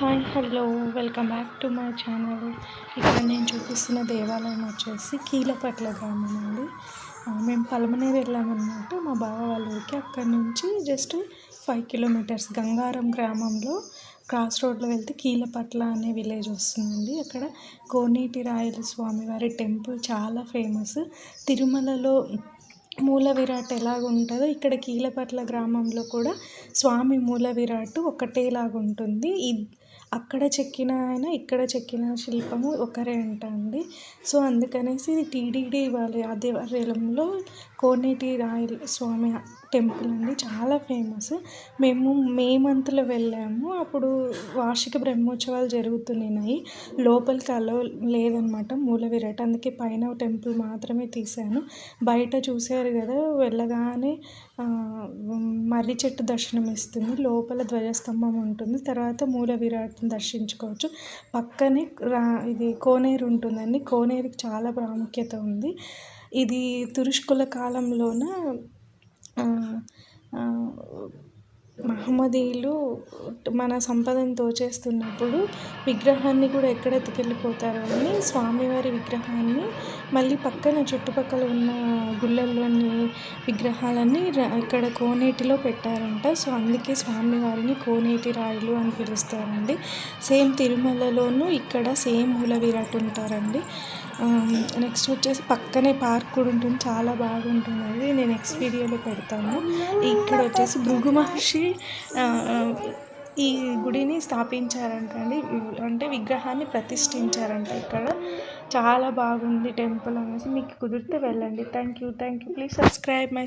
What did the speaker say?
Hi hello welcome back to my channel. ఇక్కడ నేను చూపిస్తున్న దేవాలయం వచ్చేసి కీలపట్ల గ్రామం అండి. మేము పలమనేరు వెళ్ళామన్నమాట. మా బావ వాళ్ళ ఊరికి అక్కడి నుంచి జస్ట్ ఫైవ్ కిలోమీటర్స్ గంగారం గ్రామంలో క్రాస్ రోడ్లో వెళ్తే కీలపట్ల అనే విలేజ్ వస్తుందండి. అక్కడ కోనేటి రాయల స్వామివారి టెంపుల్ చాలా ఫేమస్. తిరుమలలో మూల విరాట్ ఎలాగుంటుందో ఇక్కడ కీలపట్ల గ్రామంలో కూడా స్వామి మూల విరాట్ ఒకటేలాగా ఉంటుంది అక్కడ చెక్కిన ఆయన ఇక్కడ చెక్కిన శిల్పము ఒకరే అంట అండి సో అందుకనేసి ఇది టీడీడీ వాళ్ళ ఆదివార్యంలో కోనేటి రాయల్ స్వామి టెంపుల్ అండి. చాలా ఫేమస్. మేము మే మంత్లో వెళ్ళాము. అప్పుడు వార్షిక బ్రహ్మోత్సవాలు జరుగుతున్నాయి. లోపలికి అలో లేదనమాట మూల విరాట్. అందుకే పైన టెంపుల్ మాత్రమే తీశాను. బయట చూసే చూశారు కదా వెళ్ళగానే మర్రి చెట్టు దర్శనం ఇస్తుంది లోపల ధ్వజస్తంభం ఉంటుంది. తర్వాత మూల విరాట్ని దర్శించుకోవచ్చు. పక్కనే రా ఇది కోనేరు ఉంటుందండి. కోనేరుకి చాలా ప్రాముఖ్యత ఉంది. ఇది తురుష్కుల కాలంలోన మహమ్మదీయులు మన సంపదను దోచేస్తున్నప్పుడు విగ్రహాన్ని కూడా ఎక్కడ ఎత్తుకెళ్ళిపోతారు అని స్వామివారి విగ్రహాన్ని మళ్ళీ పక్కన చుట్టుపక్కల ఉన్న గుళ్ళల్లోని విగ్రహాలన్నీ ఇక్కడ కోనేటిలో పెట్టారంట. సో అందుకే స్వామివారిని కోనేటి రాయులు అని పిలుస్తారండి. సేమ్ తిరుమలలోనూ ఇక్కడ సేమ్ మూల విరాట్ ఉంటారండి. నెక్స్ట్ వచ్చేసి పక్కనే పార్క్ కూడా ఉంటుంది. చాలా బాగుంటుంది అది. నేను నెక్స్ట్ వీడియోలో పెడతాను. ఇక్కడ వచ్చేసి భృగు మహర్షి ఈ గుడిని స్థాపించారంట అండి అంటే విగ్రహాన్ని ప్రతిష్ఠించారంట ఇక్కడ. చాలా బాగుంది టెంపుల్ అనేసి. మీకు కుదిరితే వెళ్ళండి. Thank you thank you please subscribe my